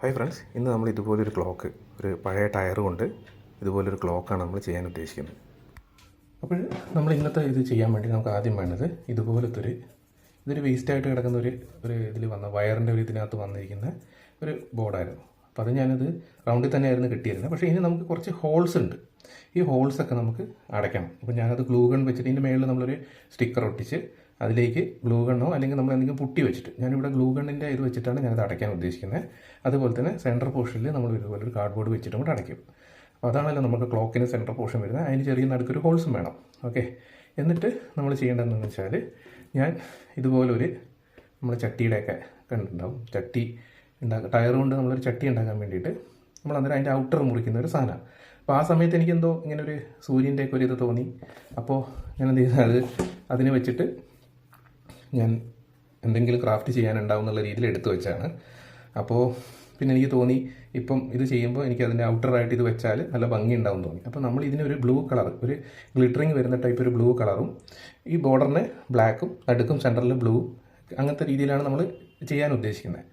Hi friends ഇന്ന് നമ്മൾ ഇതുപോലൊരു ക്ലോക്ക് ഒരു പഴയ ടയർ കൊണ്ട് ഇതുപോലൊരു ക്ലോക്കാണ് നമ്മൾ ചെയ്യാൻ ഉദ്ദേശിക്കുന്നത്. അപ്പോൾ നമ്മൾ ഇന്നത്തെ ഇത് ചെയ്യാൻ വേണ്ടി നമുക്ക് ആദ്യം വേണ്ടത് ഇതുപോലത്തെ ഒരു ഇതൊരു വേസ്റ്റായിട്ട് കിടക്കുന്ന ഒരു ഒരു ഇതിൽ വന്ന വയറിന്റെ ഒരു ഇതിനകത്ത് വന്നിരിക്കുന്ന ഒരു ബോർഡായിരുന്നു അപ്പോൾ അത് ഞാനത് റൗണ്ടിൽ തന്നെയായിരുന്നു കിട്ടിയിരുന്നത്. പക്ഷേ ഇനി നമുക്ക് കുറച്ച് ഹോൾസ് ഉണ്ട്. ഈ ഹോൾസൊക്കെ നമുക്ക് അടയ്ക്കണം. അപ്പോൾ ഞാനത് ഗ്ലൂ ഗൺ വെച്ചിട്ട് ഇതിന്റെ മേളിൽ നമ്മളൊരു സ്റ്റിക്കർ ഒട്ടിച്ച് അതിലേക്ക് ഗ്ലൂ ഗണ്ണോ അല്ലെങ്കിൽ നമ്മൾ എന്തെങ്കിലും പുട്ടി വെച്ചിട്ട് ഞാനിവിടെ ഗ്ലൂ ഗണ്ണിന്റെ ഇത് വെച്ചിട്ടാണ് ഞാനത് അടയ്ക്കാൻ ഉദ്ദേശിക്കുന്നത് അതുപോലെ തന്നെ സെന്റർ പോർഷനിൽ നമ്മൾ ഇതുപോലെ ഒരു കാർഡ്ബോർഡ് വെച്ചിട്ടും കൂടെ അടയ്ക്കും. അപ്പോൾ അതാണല്ലോ നമുക്ക് ക്ലോക്കിന് സെന്റർ പോർഷൻ വരുന്നത്. അതിന് ചെറിയ നടുക്കൊരു ഹോൾസും വേണം. ഓക്കെ എന്നിട്ട് നമ്മൾ ചെയ്യേണ്ടതെന്ന് വെച്ചാൽ ഞാൻ ഇതുപോലൊരു നമ്മൾ ചട്ടിയുടെയൊക്കെ കണ്ടിട്ടുണ്ടാവും. ചട്ടി ഉണ്ടാക്കുക ടയർ കൊണ്ട് നമ്മളൊരു ചട്ടി ഉണ്ടാക്കാൻ വേണ്ടിയിട്ട് നമ്മൾ അന്നേരം അതിന്റെ ഔട്ടർ മുറിക്കുന്ന ഒരു സാധനമാണ് അപ്പോൾ ആ സമയത്ത് എനിക്കെന്തോ ഇങ്ങനെ ഒരു സൂര്യന്റെയൊക്കെ ഒരു ഇത് തോന്നി. അപ്പോൾ ഞാൻ എന്ത് അത് അതിനെ വെച്ചിട്ട് ഞാൻ എന്തെങ്കിലും ക്രാഫ്റ്റ് ചെയ്യാനുണ്ടാവും എന്നുള്ള രീതിയിൽ എടുത്തു വെച്ചാണ്. അപ്പോൾ പിന്നെ എനിക്ക് തോന്നി ഇപ്പം ഇത് ചെയ്യുമ്പോൾ എനിക്ക് അതിന്റെ ഔട്ടറായിട്ട് ഇത് വെച്ചാൽ നല്ല ഭംഗി ഉണ്ടാവും തോന്നി. അപ്പോൾ നമ്മൾ ഇതിന് ഒരു ബ്ലൂ കളർ ഒരു ഗ്ലിറ്ററിങ് വരുന്ന ടൈപ്പ് ഒരു ബ്ലൂ കളറും ഈ ബോർഡറിന് ബ്ലാക്കും നടുക്കും സെന്ററിൽ ബ്ലൂ അങ്ങനത്തെ രീതിയിലാണ് നമ്മൾ ചെയ്യാൻ ഉദ്ദേശിക്കുന്നത്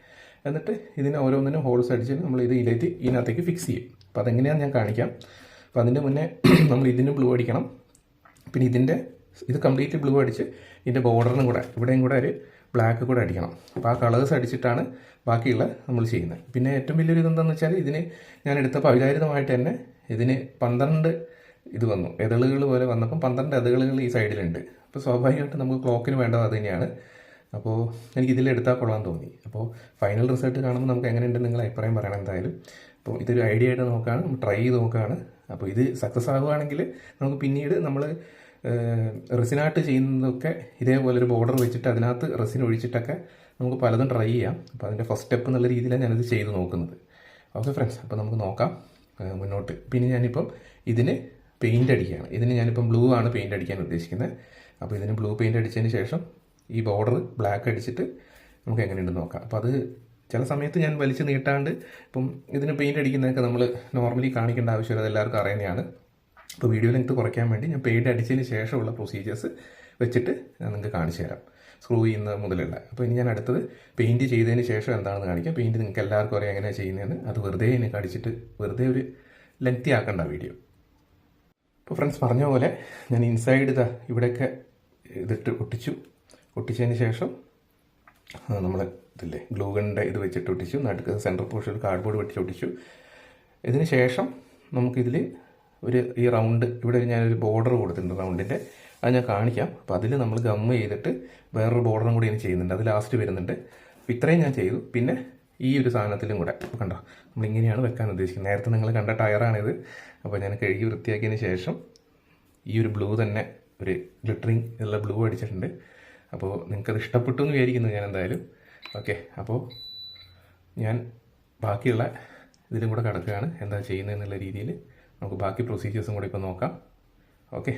എന്നിട്ട് ഇതിന് ഓരോന്നിനും ഹോൾസ് അടിച്ച് നമ്മൾ ഇത് ഇതിലേക്ക് ഇതിനകത്തേക്ക് ഫിക്സ് ചെയ്യും. അപ്പോൾ അതെങ്ങനെയാണെന്ന് ഞാൻ കാണിക്കാം. അപ്പോൾ അതിന്റെ മുന്നേ നമ്മൾ ഇതിന് ബ്ലൂ അടിക്കണം. പിന്നെ ഇതിന്റെ ഇത് കംപ്ലീറ്റ് ബ്ലൂ അടിച്ച് ഇതിന്റെ ബോർഡറിനും കൂടെ ഇവിടെയും കൂടെ ഒരു ബ്ലാക്ക് കൂടെ അടിക്കണം. അപ്പോൾ ആ കളേഴ്സ് അടിച്ചിട്ടാണ് ബാക്കിയുള്ള നമ്മൾ ചെയ്യുന്നത്. പിന്നെ ഏറ്റവും വലിയൊരു ഇതെന്താണെന്ന് വെച്ചാൽ ഇതിന് ഞാൻ എടുത്തപ്പോൾ അവിചാരിതമായിട്ട് തന്നെ ഇതിന് പന്ത്രണ്ട് ഇത് വന്നു. എതളുകൾ പോലെ വന്നപ്പം പന്ത്രണ്ട് എതളുകൾ ഈ സൈഡിലുണ്ട് അപ്പോൾ സ്വാഭാവികമായിട്ട് നമുക്ക് ക്ലോക്കിന് വേണ്ടത് അത് തന്നെയാണ്. അപ്പോൾ എനിക്ക് ഇതിൽ എടുത്താൽ കൊള്ളാൻ തോന്നി. അപ്പോൾ ഫൈനൽ റിസൾട്ട് കാണുമ്പോൾ നമുക്ക് എങ്ങനെയുണ്ട് നിങ്ങൾ അഭിപ്രായം പറയണം എന്തായാലും. അപ്പോൾ ഇതൊരു ഐഡിയ ആയിട്ട് നോക്കുകയാണ് ട്രൈ ചെയ്ത് നോക്കുകയാണ് അപ്പോൾ ഇത് സക്സസ് ആകുകയാണെങ്കിൽ നമുക്ക് പിന്നീട് നമ്മൾ റെസിനായിട്ട് ചെയ്യുന്നതൊക്കെ ഇതേപോലെ ഒരു ബോർഡർ വെച്ചിട്ട് അതിനകത്ത് റെസിൻ ഒഴിച്ചിട്ടൊക്കെ നമുക്ക് പലതും ട്രൈ ചെയ്യാം. അപ്പോൾ അതിന്റെ ഫസ്റ്റ് സ്റ്റെപ്പ് എന്നുള്ള രീതിയിലാണ് ഞാനിത് ചെയ്ത് നോക്കുന്നത്. ഓക്കെ ഫ്രണ്ട്സ് അപ്പോൾ നമുക്ക് നോക്കാം മുന്നോട്ട്. പിന്നെ ഞാനിപ്പം ഇതിന് പെയിന്റ് അടിക്കുകയാണ്. ഇതിന് ഞാനിപ്പം ബ്ലൂ ആണ് പെയിന്റ് അടിക്കാൻ ഉദ്ദേശിക്കുന്നത്. അപ്പോൾ ഇതിന് ബ്ലൂ പെയിന്റ് അടിച്ചതിന് ശേഷം ഈ ബോർഡർ ബ്ലാക്ക് അടിച്ചിട്ട് നമുക്ക് എങ്ങനെയുണ്ടെന്ന് നോക്കാം. അപ്പോൾ അത് ചില സമയത്ത് ഞാൻ വലിച്ചു നീട്ടാണ്ട് ഇപ്പം ഇതിന് പെയിന്റ് അടിക്കുന്നതൊക്കെ നമ്മൾ നോർമലി കാണിക്കേണ്ട ആവശ്യമില്ല അത് എല്ലാവർക്കും അറിയുന്നതാണ്. അപ്പോൾ വീഡിയോ ലെങ്ത് കുറയ്ക്കാൻ വേണ്ടി ഞാൻ പെയിന്റ് അടിച്ചതിന് ശേഷമുള്ള പ്രൊസീജിയേഴ്സ് വെച്ചിട്ട് ഞാൻ നിങ്ങൾക്ക് കാണിച്ചു തരാം. സ്ക്രൂ ചെയ്യുന്ന മുതലുള്ള. അപ്പോൾ ഇനി ഞാൻ അടുത്തത് പെയിന്റ് ചെയ്തതിന് ശേഷം എന്താണെന്ന് കാണിക്കാം. പെയിന്റ് നിങ്ങൾക്ക് എല്ലാവർക്കും അറിയാം എങ്ങനെയാണ് ചെയ്യുന്നതെന്ന്. അത് വെറുതെ എന്നെ കടിച്ചിട്ട് വെറുതെ ഒരു ലെങ്തി ആക്കണ്ട വീഡിയോ അപ്പോൾ ഫ്രണ്ട്സ് പറഞ്ഞ പോലെ ഞാൻ ഇൻസൈഡ് ഇതാ ഇവിടെയൊക്കെ ഇതിട്ട് ഒട്ടിച്ചു. ഒട്ടിച്ചതിന് ശേഷം നമ്മൾ ഇതില്ലേ ഗ്ലൂഗണിന്റെ ഇത് വെച്ചിട്ട് ഒട്ടിച്ചു. നടുക്ക് സെൻട്രൽ പോർഷൻ കാർഡ്ബോർഡ് വെട്ടിച്ച് ഒട്ടിച്ചു. ഇതിന് ശേഷം നമുക്കിതിൽ ഒരു ഈ റൗണ്ട് ഇവിടെ ഞാനൊരു ബോർഡർ കൊടുത്തിട്ടുണ്ട് റൗണ്ടിന്റെ അത് ഞാൻ കാണിക്കാം. അപ്പോൾ അതിൽ നമ്മൾ ഗമ്മ് ചെയ്തിട്ട് വേറൊരു ബോർഡറും കൂടി ഇനി ചെയ്യുന്നുണ്ട്. അത് ലാസ്റ്റ് വരുന്നുണ്ട്. അപ്പോൾ ഇത്രയും ഞാൻ ചെയ്തു. പിന്നെ ഈ ഒരു സാധനത്തിലും കൂടെ. കണ്ടോ? നമ്മളിങ്ങനെയാണ് വെക്കാൻ ഉദ്ദേശിക്കുന്നത്. നേരത്തെ നിങ്ങൾ കണ്ട ടയറാണിത്. അപ്പോൾ ഞാൻ കഴുകി വൃത്തിയാക്കിയതിന് ശേഷം ഈ ഒരു ബ്ലൂ തന്നെ ഒരു ഗ്ലിറ്ററിങ് ഉള്ള ബ്ലൂ അടിച്ചിട്ടുണ്ട്. അപ്പോൾ നിങ്ങൾക്കത് ഇഷ്ടപ്പെട്ടു എന്ന് വിചാരിക്കുന്നു ഞാൻ എന്തായാലും. ഓക്കെ അപ്പോൾ ഞാൻ ബാക്കിയുള്ള ഇതിലും കൂടെ കിടക്കുകയാണ്. എന്താ ചെയ്യുന്നതെന്നുള്ള രീതിയിൽ നമുക്ക് ബാക്കി പ്രൊസീജിയേഴ്സും കൂടി ഇപ്പോൾ നോക്കാം. ഓക്കെ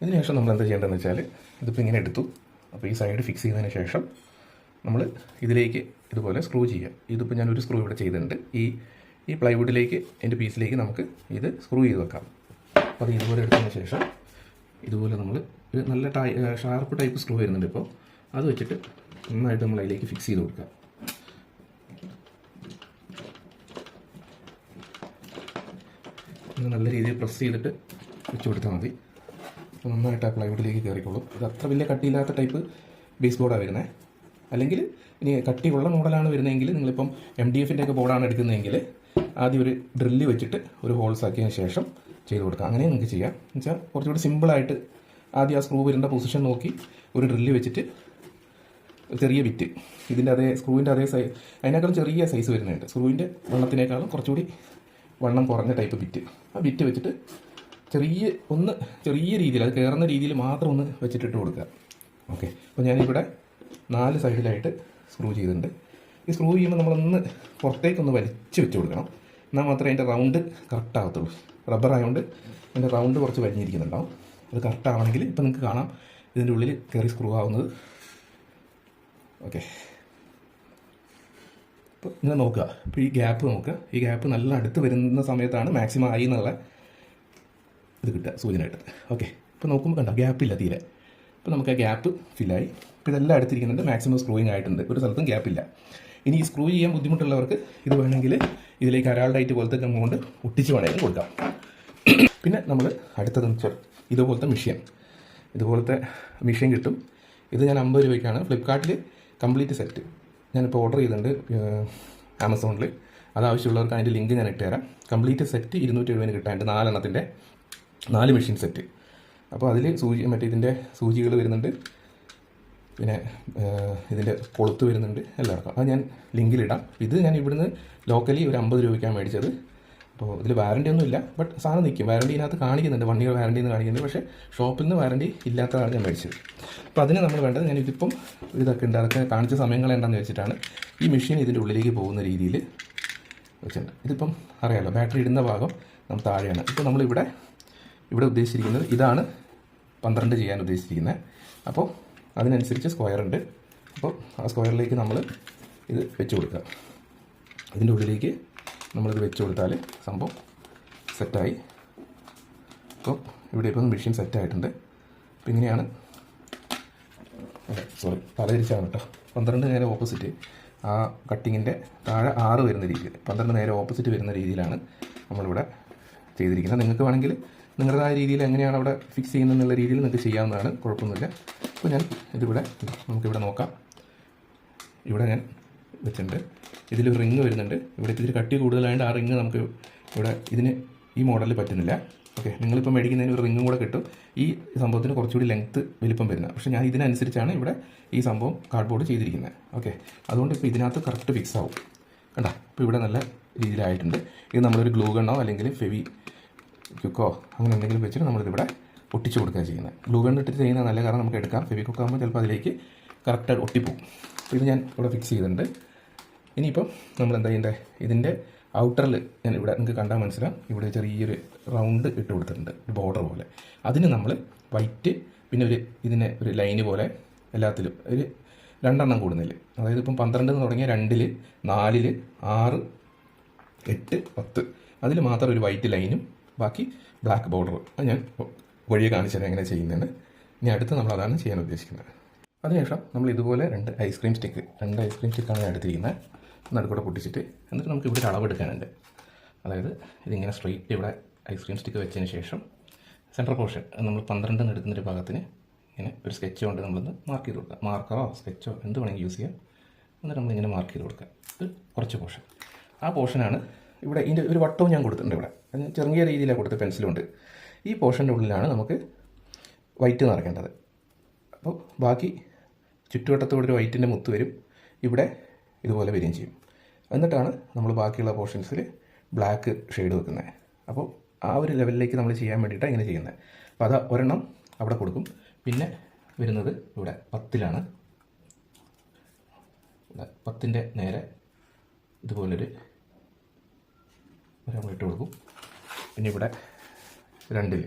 ഇതിനുശേഷം നമ്മൾ എന്താ ചെയ്യേണ്ടതെന്ന് വെച്ചാൽ ഇതിപ്പോൾ ഇങ്ങനെ എടുത്തു. അപ്പോൾ ഈ സൈഡ് ഫിക്സ് ചെയ്തതിന് ശേഷം നമ്മൾ ഇതിലേക്ക് ഇതുപോലെ സ്ക്രൂ ചെയ്യുക ഇതിപ്പോൾ ഞാനൊരു സ്ക്രൂ ഇവിടെ ചെയ്തിട്ടുണ്ട്. ഈ ഈ പ്ലൈവുഡിലേക്ക് എന്റെ പീസിലേക്ക് നമുക്ക് ഇത് സ്ക്രൂ ചെയ്ത് വെക്കാം. അപ്പോൾ അത് ഇതുപോലെ എടുത്തതിന് ശേഷം ഇതുപോലെ നമ്മൾ ഒരു നല്ല ടൈ ഷാർപ്പ് ടൈപ്പ് സ്ക്രൂ വരുന്നുണ്ട് ഇപ്പോൾ. അത് വെച്ചിട്ട് നന്നായിട്ട് നമ്മൾ അതിലേക്ക് ഫിക്സ് ചെയ്ത് കൊടുക്കുക. നല്ല രീതിയിൽ പ്രസ് ചെയ്തിട്ട് വെച്ച് കൊടുത്താൽ മതി. നന്നായിട്ട് ആ പ്ലൈവുഡിലേക്ക് കയറിക്കോളും. ഇത് അത്ര വലിയ കട്ടിയില്ലാത്ത ടൈപ്പ് ബേസ് ബോർഡാണ് വരുന്നത് അല്ലെങ്കിൽ ഇനി കട്ടിയുള്ള മോഡലാണ് വരുന്നതെങ്കിൽ നിങ്ങളിപ്പം എം ഡി എഫിന്റെ ഒക്കെ ബോർഡാണ് എടുക്കുന്നതെങ്കിൽ ആദ്യം ഒരു ഡ്രില്ല് വെച്ചിട്ട് ഒരു ഹോൾസ് ആക്കിയതിന് ശേഷം ചെയ്ത് കൊടുക്കാം. അങ്ങനെ നിങ്ങൾക്ക് ചെയ്യാം. എന്ന് വെച്ചാൽ കുറച്ചുകൂടി സിമ്പിളായിട്ട് ആദ്യം ആ സ്ക്രൂ വരേണ്ട പൊസിഷൻ നോക്കി ഒരു ഡ്രില്ല് വെച്ചിട്ട് ചെറിയ ബിറ്റ് ഇതിന്റെ അതേ സ്ക്രൂവിന്റെ അതേ സൈസ് അതിനേക്കാളും ചെറിയ സൈസ് വരുന്നുണ്ട്. സ്ക്രൂവിന്റെ വെള്ളത്തിനേക്കാളും കുറച്ചുകൂടി വണ്ണം കുറഞ്ഞ ടൈപ്പ് ബിറ്റ് ആ ബിറ്റ് വെച്ചിട്ട് ചെറിയ ഒന്ന് ചെറിയ രീതിയിൽ അത് കയറുന്ന രീതിയിൽ മാത്രം ഒന്ന് വെച്ചിട്ടിട്ട് കൊടുക്കുക. ഓക്കെ അപ്പോൾ ഞാനിവിടെ നാല് സൈഡിലായിട്ട് സ്ക്രൂ ചെയ്തിട്ടുണ്ട്. ഈ സ്ക്രൂ ചെയ്യുമ്പോൾ നമ്മളൊന്ന് പുറത്തേക്കൊന്ന് വലിച്ച് വെച്ച് കൊടുക്കണം. എന്നാൽ മാത്രമേ അതിന്റെ റൗണ്ട് കറക്റ്റ് ആകത്തുള്ളൂ റബ്ബർ ആയതുകൊണ്ട് അതിന്റെ റൗണ്ട് കുറച്ച് വലിഞ്ഞിരിക്കുന്നുണ്ടാവും. അത് കറക്റ്റ് ആവണമെങ്കിൽ ഇപ്പം നിങ്ങൾക്ക് കാണാം ഇതിന്റെ ഉള്ളിൽ കയറി സ്ക്രൂ ആവുന്നത്. ഓക്കെ അപ്പോൾ ഇങ്ങനെ നോക്കുക. അപ്പോൾ ഈ ഗ്യാപ്പ് നോക്കുക ഈ ഗ്യാപ്പ് നല്ല അടുത്ത് വരുന്ന സമയത്താണ് മാക്സിമം ആയി എന്നുള്ള ഇത് കിട്ടുക സൂചനയായിട്ട്. ഓക്കെ ഇപ്പോൾ നോക്കുമ്പോൾ കണ്ടോ ഗ്യാപ്പില്ല തീരെ. അപ്പോൾ നമുക്ക് ആ ഗ്യാപ്പ് ഫില്ലായി ഇപ്പോൾ ഇതെല്ലാം അടുത്തിരിക്കുന്നുണ്ട്. മാക്സിമം സ്ക്രൂയിങ് ആയിട്ടുണ്ട്. ഒരു സ്ഥലത്തും ഗ്യാപ്പില്ല ഇനി ഈ സ്ക്രൂ ചെയ്യാൻ ബുദ്ധിമുട്ടുള്ളവർക്ക് ഇത് വേണമെങ്കിൽ ഇതിലേക്ക് അരാളായിട്ട് പോലത്തെ ഗം കൊണ്ട് ഒട്ടിച്ച് വേണമെങ്കിലും കൊടുക്കാം. പിന്നെ നമ്മൾ അടുത്തതെന്ന് വെച്ചാൽ ഇതുപോലത്തെ മെഷീൻ ഇതുപോലത്തെ മെഷീൻ കിട്ടും. ഇത് ഞാൻ അമ്പത് രൂപയ്ക്കാണ്. ഫ്ലിപ്കാർട്ടിൽ കംപ്ലീറ്റ് സെറ്റ് ഞാനിപ്പോൾ ഓർഡർ ചെയ്തിട്ടുണ്ട് ആമസോണിൽ അത് ആവശ്യമുള്ളവർക്ക് അതിന്റെ ലിങ്ക് ഞാൻ ഇട്ടുതരാം. കംപ്ലീറ്റ് സെറ്റ് ഇരുന്നൂറ്റി എഴുപതിന് കിട്ടാനുണ്ട് നാലെണ്ണത്തിന്റെ നാല് മെഷീൻ സെറ്റ് അപ്പോൾ അതിൽ സൂചി മറ്റേ ഇതിന്റെ സൂചികൾ വരുന്നുണ്ട്. പിന്നെ ഇതിന്റെ കൊളുത്ത് വരുന്നുണ്ട് എല്ലാവർക്കും. അത് ഞാൻ ലിങ്കിലിടാം ഇത് ഞാൻ ഇവിടുന്ന് ലോക്കലി ഒരു അമ്പത് രൂപയ്ക്കാണ് മേടിച്ചത്. അപ്പോൾ ഇതിൽ വാറണ്ടി ഒന്നും ഇല്ല. ബട്ട് സാധനം നിൽക്കും വാറണ്ടി ഇതിനകത്ത് കാണിക്കുന്നുണ്ട്. വൺ ഇയർ വാറണ്ടി എന്ന് കാണിക്കുന്നുണ്ട്. പക്ഷേ ഷോപ്പിൽ നിന്ന് വാറണ്ടി ഇല്ലാത്തതാണ് ഞാൻ മേടിച്ചത്. അപ്പോൾ അതിന് നമ്മൾ വേണ്ടത് ഞാൻ ഇതിപ്പം ഇതൊക്കെ ഉണ്ട്. അതൊക്കെ കാണിച്ച സമയങ്ങൾ എന്താണെന്ന് വെച്ചിട്ടാണ് ഈ മെഷീൻ ഇതിന്റെ ഉള്ളിലേക്ക് പോകുന്ന രീതിയിൽ വെച്ചിട്ടുണ്ട്. ഇതിപ്പം അറിയാമല്ലോ ബാറ്ററി ഇടുന്ന ഭാഗം നമ്മൾ താഴെയാണ്. ഇപ്പോൾ നമ്മളിവിടെ ഇവിടെ ഉദ്ദേശിച്ചിരിക്കുന്നത് ഇതാണ് പന്ത്രണ്ട് ചെയ്യാൻ ഉദ്ദേശിച്ചിരിക്കുന്നത്. അപ്പോൾ അതിനനുസരിച്ച് സ്ക്വയർ ഉണ്ട്. അപ്പോൾ ആ സ്ക്വയറിലേക്ക് നമ്മൾ ഇത് വെച്ച് കൊടുക്കുക. ഇതിന്റെ ഉള്ളിലേക്ക് നമ്മളിത് വെച്ച് കൊടുത്താൽ സംഭവം സെറ്റായി. അപ്പം ഇവിടെ ഇപ്പം മെഷീൻ സെറ്റായിട്ടുണ്ട് അപ്പം ഇങ്ങനെയാണ്. സോറി തലതിരിച്ചാണ് കേട്ടോ. പന്ത്രണ്ട് നേരെ ഓപ്പോസിറ്റ് ആ കട്ടിങ്ങിന്റെ താഴെ ആറ് വരുന്ന രീതിയിൽ പന്ത്രണ്ട് നേരെ ഓപ്പോസിറ്റ് വരുന്ന രീതിയിലാണ് നമ്മളിവിടെ ചെയ്തിരിക്കുന്നത്. നിങ്ങൾക്ക് വേണമെങ്കിൽ നിങ്ങളുടേതായ രീതിയിൽ എങ്ങനെയാണ് അവിടെ ഫിക്സ് ചെയ്യുന്നത് എന്നുള്ള രീതിയിൽ നിങ്ങൾക്ക് ചെയ്യാവുന്നതാണ്. കുഴപ്പമൊന്നുമില്ല. അപ്പോൾ ഞാൻ ഇതിവിടെ നമുക്കിവിടെ നോക്കാം. ഇവിടെ ഞാൻ വെച്ചിട്ടുണ്ട്. ഇതിൽ റിങ് വരുന്നുണ്ട്. ഇവിടെ ഇത്തിരി കട്ടി കൂടുതലായതുകൊണ്ട് ആ റിങ് നമുക്ക് ഇവിടെ ഇതിന് ഈ മോഡലിൽ പറ്റുന്നില്ല. ഓക്കെ നിങ്ങളിപ്പോൾ മേടിക്കുന്നതിന് ഒരു റിങ്ങും കൂടെ കിട്ടും. ഈ സംഭവത്തിന് കുറച്ചുകൂടി ലെങ്ത്ത് വലിപ്പം വരുന്നത് പക്ഷേ ഞാൻ ഇതിനനുസരിച്ചാണ് ഇവിടെ ഈ സംഭവം കാർഡ്ബോർഡ് ചെയ്തിരിക്കുന്നത്. ഓക്കെ അതുകൊണ്ട് ഇപ്പോൾ ഇതിനകത്ത് കറക്റ്റ് ഫിക്സ് ആവും. കണ്ട ഇപ്പോൾ ഇവിടെ നല്ല രീതിയിലായിട്ടുണ്ട്. ഇത് നമ്മളൊരു ഗ്ലൂ ഗണ്ണോ അല്ലെങ്കിൽ ഫെവി ക്യുക്കോ അങ്ങനെ എന്തെങ്കിലും വെച്ചിട്ട് നമ്മളിതിവിടെ ഒട്ടിച്ചു കൊടുക്കുക ചെയ്യുന്നത്. ഗ്ലൂ ഗൺ ഇട്ടിട്ട് ചെയ്യുന്നത് നല്ല കാരണം നമുക്ക് എടുക്കാം. ഫെവി കുക്കാകുമ്പോൾ ചിലപ്പോൾ അതിലേക്ക് കറക്റ്റായിട്ട് ഒട്ടിപ്പോവും. അപ്പോൾ ഇത് ഞാൻ ഇവിടെ ഫിക്സ് ചെയ്തിട്ടുണ്ട്. ഇനിയിപ്പം നമ്മൾ എന്താ ചെയ്യേണ്ടത് ഇതിന്റെ ഔട്ടറിൽ ഞാൻ ഇവിടെ നിങ്ങൾക്ക് കണ്ടാൽ മനസ്സിലാവും. ഇവിടെ ചെറിയൊരു റൗണ്ട് ഇട്ട് കൊടുത്തിട്ടുണ്ട് ഒരു ബോർഡർ പോലെ. അതിന് നമ്മൾ വൈറ്റ് പിന്നെ ഒരു ഇതിനെ ഒരു ലൈന് പോലെ എല്ലാത്തിലും ഒരു രണ്ടെണ്ണം കൂടുന്നില്ല അതായത് ഇപ്പം പന്ത്രണ്ട് എന്ന് തുടങ്ങിയ രണ്ടിൽ നാലിൽ ആറ് എട്ട് പത്ത്. അതിൽ മാത്രം ഒരു വൈറ്റ് ലൈനും ബാക്കി ബ്ലാക്ക് ബോർഡറും അത് ഞാൻ വഴിയെ കാണിച്ചത് എങ്ങനെ ചെയ്യുന്നതാണ് ഇനി അടുത്ത് നമ്മൾ അതാണ് ചെയ്യാൻ ഉദ്ദേശിക്കുന്നത്. അതിനുശേഷം നമ്മൾ ഇതുപോലെ രണ്ട് ഐസ്ക്രീം സ്റ്റിക്ക് രണ്ട് ഐസ്ക്രീം സ്റ്റിക്കാണ് ഞാൻ എടുത്തിരിക്കുന്നത്. നടുക്കൂടെ പൊട്ടിച്ചിട്ട് എന്നിട്ട് നമുക്ക് ഇവിടെ അളവ് അളവെടുക്കാനുണ്ട്. അതായത് ഇതിങ്ങനെ സ്ട്രെയിറ്റ് ഇവിടെ ഐസ്ക്രീം സ്റ്റിക്ക് വെച്ചതിന് ശേഷം സെൻട്രൽ പോർഷൻ നമ്മൾ പന്ത്രണ്ടെന്ന് എടുക്കുന്നൊരു ഭാഗത്തിന് ഇങ്ങനെ ഒരു സ്കെച്ച് കൊണ്ട് നമ്മളൊന്ന് മാർക്ക് ചെയ്ത് കൊടുക്കുക. മാർക്കറോ സ്കെച്ചോ എന്ത് വേണമെങ്കിൽ യൂസ് ചെയ്യാം. എന്നിട്ട് നമ്മളിങ്ങനെ മാർക്ക് ചെയ്ത് കൊടുക്കുക. ഇത് കുറച്ച് പോർഷൻ ആ പോർഷനാണ് ഇവിടെ ഇതിന്റെ ഒരു വട്ടവും ഞാൻ കൊടുത്തിട്ടുണ്ട് ഇവിടെ. ചെറിയ രീതിയിലാണ് കൊടുത്ത പെൻസിലുണ്ട് ഈ പോർഷന്റെ ഉള്ളിലാണ് നമുക്ക് വൈറ്റ് നിറയ്ക്കേണ്ടത്. അപ്പോൾ ബാക്കി ചുറ്റുവട്ടത്തോടെ ഒരു വൈറ്റിന്റെ മുത്ത് വരും. ഇവിടെ ഇതുപോലെ വരികയും ചെയ്യും. എന്നിട്ടാണ് നമ്മൾ ബാക്കിയുള്ള പോർഷൻസിൽ ബ്ലാക്ക് ഷെയ്ഡ് വെക്കുന്നത്. അപ്പോൾ ആ ഒരു ലെവലിലേക്ക് നമ്മൾ ചെയ്യാൻ വേണ്ടിയിട്ടാണ് ഇങ്ങനെ ചെയ്യുന്നത്. അപ്പോൾ അത് ഒരെണ്ണം അവിടെ കൊടുക്കും. പിന്നെ വരുന്നത് ഇവിടെ പത്തിലാണ്. ഇവിടെ പത്തിന്റെ നേരെ ഇതുപോലൊരു ഒരെണ്ണം ഇട്ട് കൊടുക്കും. പിന്നെ ഇവിടെ രണ്ടിൽ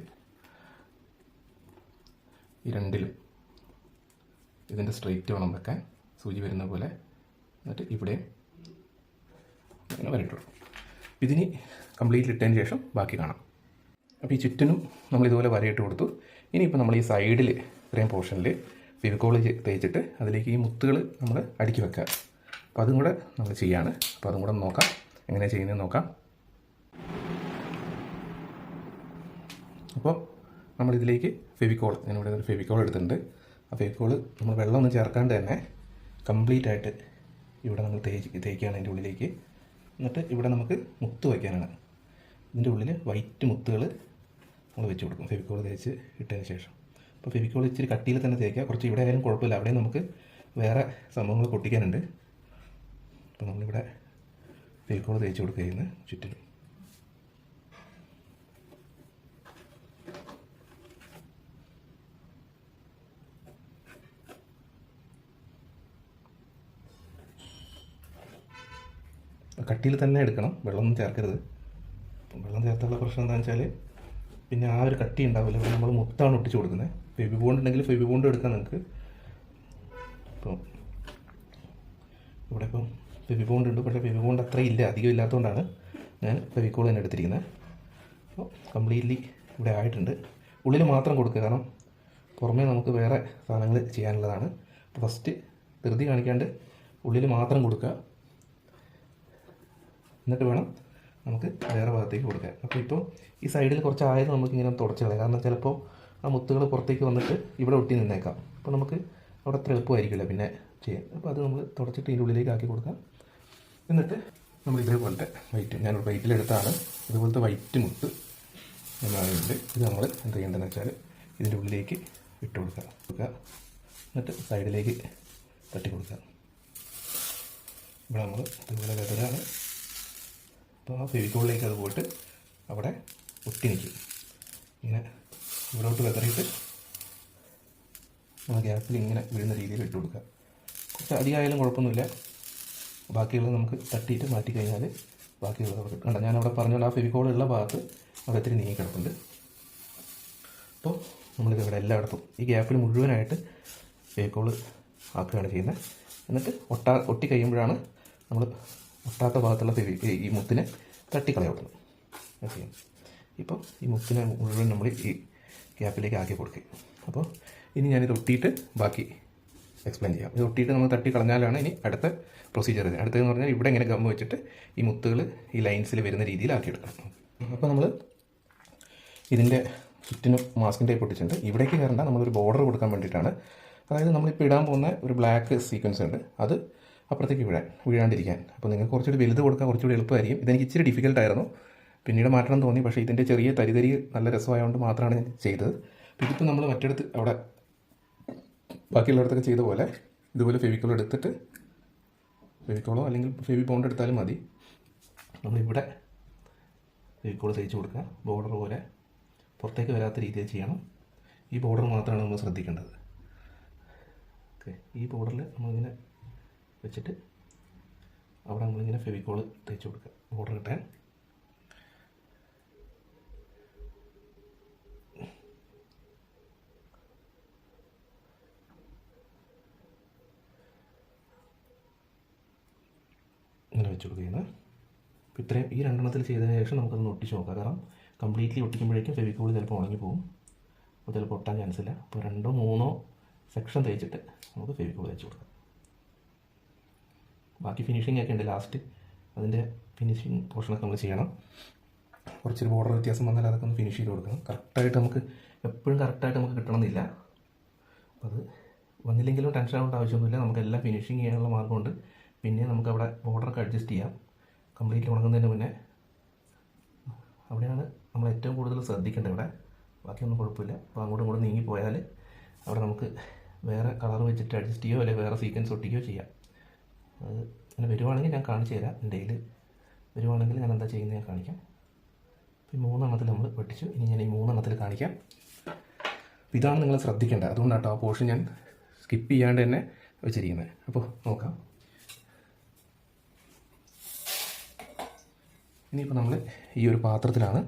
ഈ രണ്ടിലും ഇതിന്റെ സ്ട്രെയിറ്റ് വേണം വെക്കാൻ. സൂചി വരുന്ന പോലെ. എന്നിട്ട് ഇവിടെ അങ്ങനെ വരട്ടുള്ളൂ ഇതിന് കംപ്ലീറ്റ് ഇട്ടതിന് ശേഷം ബാക്കി കാണാം. അപ്പോൾ ഈ ചുറ്റിനും നമ്മൾ ഇതുപോലെ വരയിട്ട് കൊടുത്തു. ഇനിയിപ്പോൾ നമ്മൾ ഈ സൈഡിൽ ഇത്രയും പോർഷനിൽ ഫിവിക്കോൾ തേച്ചിട്ട് അതിലേക്ക് ഈ മുത്തുകൾ നമ്മൾ അടുക്കി വെക്കുക. അപ്പോൾ അതും കൂടെ നമ്മൾ ചെയ്യാണ്. അപ്പോൾ അതും കൂടെ നോക്കാം. എങ്ങനെ ചെയ്യുന്നത് നോക്കാം. അപ്പോൾ നമ്മളിതിലേക്ക് ഫെവിക്കോൾ ഞാനിവിടെ ഫെവിക്കോൾ എടുത്തിട്ടുണ്ട്. ആ ഇപ്പോൾ നമ്മൾ വെള്ളമൊന്നും ചേർക്കാണ്ട് തന്നെ കംപ്ലീറ്റ് ആയിട്ട് ഇവിടെ നമ്മൾ തേച്ച് തേക്കുകയാണ് അതിന്റെ ഉള്ളിലേക്ക്. എന്നിട്ട് ഇവിടെ നമുക്ക് മുത്ത് വയ്ക്കാനാണ്. ഇതിന്റെ ഉള്ളിൽ വൈറ്റ് മുത്തുകൾ നമ്മൾ വെച്ച് കൊടുക്കും. ഫെവിക്കോൾ തേച്ച് ഇട്ടതിന് ശേഷം. അപ്പോൾ ഫെവിക്കോൾ ഇച്ചിരി കട്ടിയിൽ തന്നെ തേക്കുക. കുറച്ച് ഇവിടെ ആയാലും കുഴപ്പമില്ല. അവിടെ നമുക്ക് വേറെ സംഭവങ്ങൾ പൊട്ടിക്കാനുണ്ട്. അപ്പോൾ നമ്മളിവിടെ ഫെവിക്കോൾ തേച്ച് കൊടുക്കുകയാണ് ചുറ്റിലും. കട്ടിയിൽ തന്നെ എടുക്കണം. വെള്ളമൊന്നും ചേർക്കരുത്. വെള്ളം ചേർത്തുള്ള പ്രശ്നം എന്താണെന്ന് വെച്ചാൽ പിന്നെ ആ ഒരു കട്ടി ഉണ്ടാവില്ല. അപ്പോൾ നമ്മൾ മുത്താണ് ഒട്ടിച്ച് കൊടുക്കുന്നത് ഫെബി ബോണ്ട് ഉണ്ടെങ്കിൽ ഫെബി ബോണ്ട് എടുക്കാം നിങ്ങൾക്ക് ഇപ്പം ഇവിടെ ഇപ്പം ഫെബി ബോണ്ട് ഉണ്ട്. പക്ഷേ ഫെബി ബോണ്ട് അത്ര ഇല്ല. അധികം ഇല്ലാത്തതുകൊണ്ടാണ് ഞാൻ ഫെവിക്കോൾ തന്നെ എടുത്തിരിക്കുന്നത് അപ്പോൾ കംപ്ലീറ്റ്ലി ഇവിടെ ആയിട്ടുണ്ട്. ഉള്ളിൽ മാത്രം കൊടുക്കുക കാരണം പുറമേ നമുക്ക് വേറെ സാധനങ്ങൾ ചെയ്യാനുള്ളതാണ്. ഫസ്റ്റ് ധൃതി കാണിക്കാണ്ട് ഉള്ളിൽ മാത്രം കൊടുക്കുക എന്നിട്ട് വേണം നമുക്ക് വേറെ ഭാഗത്തേക്ക് കൊടുക്കാൻ. അപ്പോൾ ഇപ്പോൾ ഈ സൈഡിൽ കുറച്ച് ആയത് നമുക്കിങ്ങനെ തുടച്ച് കളയാം. കാരണം ചിലപ്പോൾ ആ മുത്തുകൾ പുറത്തേക്ക് വന്നിട്ട് ഇവിടെ ഒട്ടി നിന്നേക്കാം. അപ്പോൾ നമുക്ക് അവിടെ അത്ര എളുപ്പമായിരിക്കില്ല പിന്നെ ചെയ്യാൻ. അപ്പോൾ അത് നമ്മൾ തുടച്ചിട്ട് ഇതിന്റെ ഉള്ളിലേക്ക് ആക്കി കൊടുക്കാം. എന്നിട്ട് നമ്മൾ ഇതേപോലത്തെ വൈറ്റ് ഞാൻ വൈറ്റിലെടുത്താണ് ഇതുപോലത്തെ വൈറ്റ് മുത്ത് എന്നാണുണ്ട് ഇത് നമ്മൾ എന്ത് ചെയ്യേണ്ടതെന്ന് വെച്ചാൽ ഇതിന്റെ ഉള്ളിലേക്ക് ഇട്ട് കൊടുക്കുക കൊടുക്കുക. എന്നിട്ട് സൈഡിലേക്ക് തട്ടി കൊടുക്കുക. ഇവിടെ നമ്മൾ ഇതുപോലെ വെതറാണ്. അപ്പോൾ ആ ഫെവിക്കോളിലേക്ക് അത് പോയിട്ട് അവിടെ ഒട്ടി നിൽക്കും. ഇങ്ങനെ ഇവിടോട്ട് വെതറിയിട്ട് നമ്മൾ ഗ്യാപ്പിൽ ഇങ്ങനെ വീഴുന്ന രീതിയിൽ ഇട്ട് കൊടുക്കുക. കുറച്ച് അധികമായാലും കുഴപ്പമൊന്നുമില്ല. ബാക്കിയുള്ളത് നമുക്ക് തട്ടിയിട്ട് മാറ്റി കഴിഞ്ഞാൽ ബാക്കിയുള്ളത് അവിടെ കണ്ട? ഞാൻ അവിടെ പറഞ്ഞ ആ ഫെവിക്കോൾ ഉള്ള ഭാഗത്ത് അവിടെ ഇത്തിരി നീങ്ങി കിടപ്പുണ്ട്. അപ്പോൾ നമ്മളിത് ഇവിടെ എല്ലായിടത്തും ഈ ഗ്യാപ്പിൽ മുഴുവനായിട്ട് ഫെവിക്കോൾ ആക്കുകയാണ് ചെയ്യുന്നത്. എന്നിട്ട് ഒട്ടാ ഒട്ടി കഴിയുമ്പോഴാണ് നമ്മൾ ഒട്ടാത്ത ഭാഗത്തുള്ള ഫെവി ഈ- മുത്തിനെ തട്ടിക്കളയുള്ളത് ഓക്കെ ഇപ്പോൾ ഈ മുത്തിനെ മുഴുവൻ നമ്മൾ ഈ ഗ്യാപ്പിലേക്ക് ആക്കി കൊടുക്കുക അപ്പോൾ ഇനി ഞാനിത് ഒട്ടിയിട്ട് ബാക്കി എക്സ്പ്ലെയിൻ ചെയ്യാം. ഇത് ഒട്ടിയിട്ട് നമ്മൾ തട്ടി കളഞ്ഞാലാണ് ഇനി അടുത്ത പ്രൊസീജിയർ ഇത് അടുത്തതെന്ന് പറഞ്ഞാൽ ഇവിടെ ഇങ്ങനെ ഗം വെച്ചിട്ട് ഈ മുത്തുകൾ ഈ ലൈൻസിൽ വരുന്ന രീതിയിൽ ആക്കിയെടുക്കണം. അപ്പോൾ നമ്മൾ ഇതിന്റെ ചുറ്റിനും മാസ്കിന്റെ ടൈപ്പ് ഒട്ടിച്ചിട്ടുണ്ട്. ഇവിടേക്ക് കയറേണ്ട നമ്മളൊരു ബോർഡർ കൊടുക്കാൻ വേണ്ടിയിട്ടാണ്. അതായത് നമ്മളിപ്പോൾ ഇടാൻ പോകുന്ന ഒരു ബ്ലാക്ക് സീക്വൻസ് ഉണ്ട്. അത് അപ്പുറത്തേക്ക് വീഴാൻ വീഴാണ്ടിരിക്കാൻ. അപ്പോൾ നിങ്ങൾക്ക് കുറച്ചുകൂടി വലുത് കൊടുക്കാൻ കുറച്ചുകൂടി എളുപ്പമായിരിക്കും. ഇതെനിക്ക് ഇച്ചിരി ഡിഫിക്കൽട്ടായിരുന്നു പിന്നീട് മാറ്റണം തോന്നി. പക്ഷേ ഇതിന്റെ ചെറിയ തരിതരി നല്ല രസമായതുകൊണ്ട് മാത്രമാണ് ഞാൻ ചെയ്തത്. ഇതിപ്പോൾ നമ്മൾ മറ്റെടുത്ത് അവിടെ ബാക്കിയുള്ളിടത്തൊക്കെ ചെയ്ത പോലെ ഇതുപോലെ ഫെവിക്കോൾ എടുത്തിട്ട് ഫെവിക്കോളോ അല്ലെങ്കിൽ ഫെവി ബോണ്ട് എടുത്താലും മതി. നമ്മളിവിടെ ഫെവിക്കോൾ തേച്ച് കൊടുക്കുക. ബോർഡർ പോലെ പുറത്തേക്ക് വരാത്ത രീതിയിൽ ചെയ്യണം. ഈ ബോർഡർ മാത്രമാണ് നമ്മൾ ശ്രദ്ധിക്കേണ്ടത്. ഓക്കെ. ഈ ബോർഡറിൽ നമ്മളിങ്ങനെ വെച്ചിട്ട് അവിടെ നമ്മളിങ്ങനെ ഫെവിക്കോൾ തേച്ച് കൊടുക്കുക. ബോർഡർ കിട്ടാൻ ഇങ്ങനെ വെച്ച് കൊടുക്കുകയാണ് ഇത്രയും ഈ രണ്ടെണ്ണത്തിൽ ചെയ്തതിന് ശേഷം നമുക്കതൊന്ന് ഒട്ടിച്ച് നോക്കാം. കാരണം കംപ്ലീറ്റ്ലി ഒട്ടിക്കുമ്പോഴേക്കും ഫെവിക്കോൾ ചിലപ്പോൾ ഉണങ്ങി പോകും അപ്പോൾ ചിലപ്പോൾ ഒട്ടാൻ ചാൻസ് ഇല്ല. അപ്പോൾ രണ്ടോ മൂന്നോ സെക്ഷൻ തേച്ചിട്ട് നമുക്ക് ഫെവിക്കോൾ തേച്ച് കൊടുക്കാം. ബാക്കി ഫിനിഷിംഗ് ഒക്കെ ഉണ്ട് ലാസ്റ്റ് അതിന്റെ ഫിനിഷിങ് പോർഷനൊക്കെ നമ്മൾ ചെയ്യണം. കുറച്ചൊരു ബോർഡർ വ്യത്യാസം വന്നാൽ അതൊക്കെ ഒന്ന് ഫിനിഷ് ചെയ്ത് കൊടുക്കണം. കറക്റ്റായിട്ട് നമുക്ക് എപ്പോഴും കറക്റ്റായിട്ട് നമുക്ക് കിട്ടണമെന്നില്ല. അപ്പോൾ അത് വന്നില്ലെങ്കിലും ടെൻഷൻ ആവേണ്ട ആവശ്യമൊന്നുമില്ല. നമുക്ക് എല്ലാം ഫിനിഷിങ് ചെയ്യാനുള്ള മാർഗമുണ്ട് പിന്നെ നമുക്ക് അവിടെ ബോർഡറൊക്കെ അഡ്ജസ്റ്റ് ചെയ്യാം. കംപ്ലീറ്റ് ഉണങ്ങുന്നതിന് മുന്നേ. അവിടെയാണ് നമ്മൾ ഏറ്റവും കൂടുതൽ ശ്രദ്ധിക്കേണ്ടത് ഇവിടെ. ബാക്കിയൊന്നും കുഴപ്പമില്ല. അപ്പോൾ അങ്ങോട്ടും ഇങ്ങോട്ടും നീങ്ങിപ്പോയാൽ അവിടെ നമുക്ക് വേറെ കളർ വെച്ചിട്ട് അഡ്ജസ്റ്റ് ചെയ്യുകയോ അല്ലെങ്കിൽ വേറെ സീക്വൻസ് ഒട്ടിക്കുകയോ ചെയ്യാം. അത് അങ്ങനെ വരുവാണെങ്കിൽ ഞാൻ കാണിച്ചു തരാം എന്റെ കയ്യിൽ വരുവാണെങ്കിൽ ഞാൻ എന്താ ചെയ്യുന്നത് ഞാൻ കാണിക്കാം. ഈ മൂന്നെണ്ണത്തിൽ നമ്മൾ വെട്ടിച്ചു. ഇനി ഞാൻ ഈ മൂന്നെണ്ണത്തിൽ കാണിക്കാം. ഇതാണ് നിങ്ങൾ ശ്രദ്ധിക്കേണ്ടത്. അതുകൊണ്ടാണ് ആ പോർഷൻ ഞാൻ സ്കിപ്പ് ചെയ്യാണ്ട് തന്നെ വെച്ചിരിക്കുന്നത്. അപ്പോൾ നോക്കാം. ഇനിയിപ്പോൾ നമ്മൾ ഈ ഒരു പാത്രത്തിലാണ്